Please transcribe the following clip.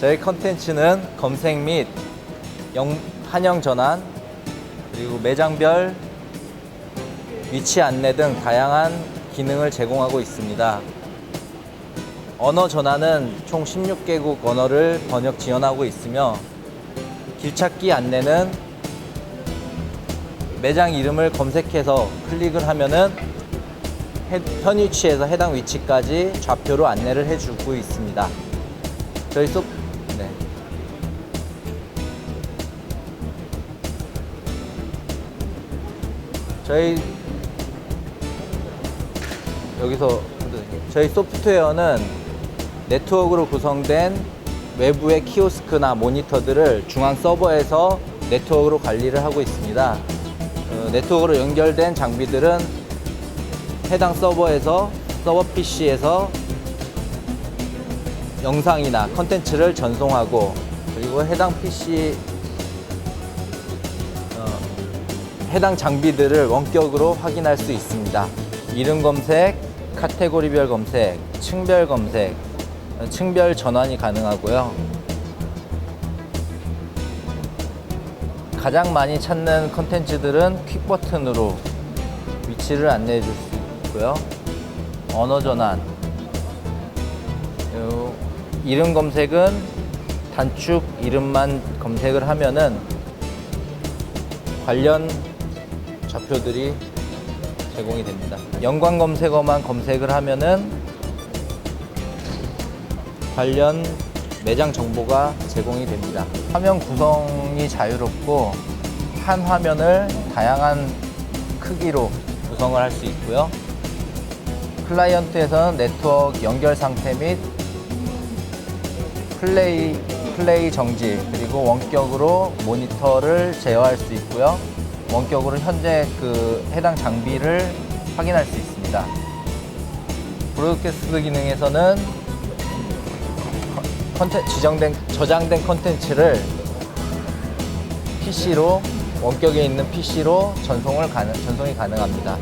저희 컨텐츠는 검색 및 영- 환영 전환 그리고 매장별 위치 안내 등 다양한 기능을 제공하고 있습니다. 언어 전환은 총 16개국 언어를 번역 지원하고 있으며 길찾기 안내는 매장 이름을 검색해서 클릭을 하면은 위치에서 해당 위치까지 좌표로 안내를 해주고 있습니다. 저희 소 저희 여기서 저희 소프트웨어는 네트워크로 구성된 외부의 키오스크나 모니터들을 중앙 서버에서 네트워크로 관리를 하고 있습니다. 어, 네트워크로 연결된 장비들은 해당 서버에서 서버 PC에서 영상이나 컨텐츠를 전송하고 그리고 해당 PC 해당 장비들을 원격으로 확인할 수 있습니다. 이름 검색, 카테고리별 검색, 층별 검색, 어, 층별 전환이 가능하고요. 가장 많이 찾는 컨텐츠들은 퀵 버튼으로 위치를 안내해 줄 수 있고요. 언어 전환, 요 이름 검색은 단축 이름만 검색을 하면은 관련 좌표들이 제공이 됩니다. 연관 검색어만 검색을 하면은 관련 매장 정보가 제공이 됩니다. 화면 구성이 자유롭고 한 화면을 다양한 크기로 구성을 할 수 있고요. 클라이언트에서는 네트워크 연결 상태 및 플레이 플레이 정지 그리고 원격으로 모니터를 제어할 수 있고요. 원격으로 현재 그 해당 장비를 확인할 수 있습니다. 브로드캐스트 기능에서는 컨텐, 지정된, 저장된 컨텐츠를 PC로 원격에 있는 PC로 전송을 가능, 전송이 가능합니다.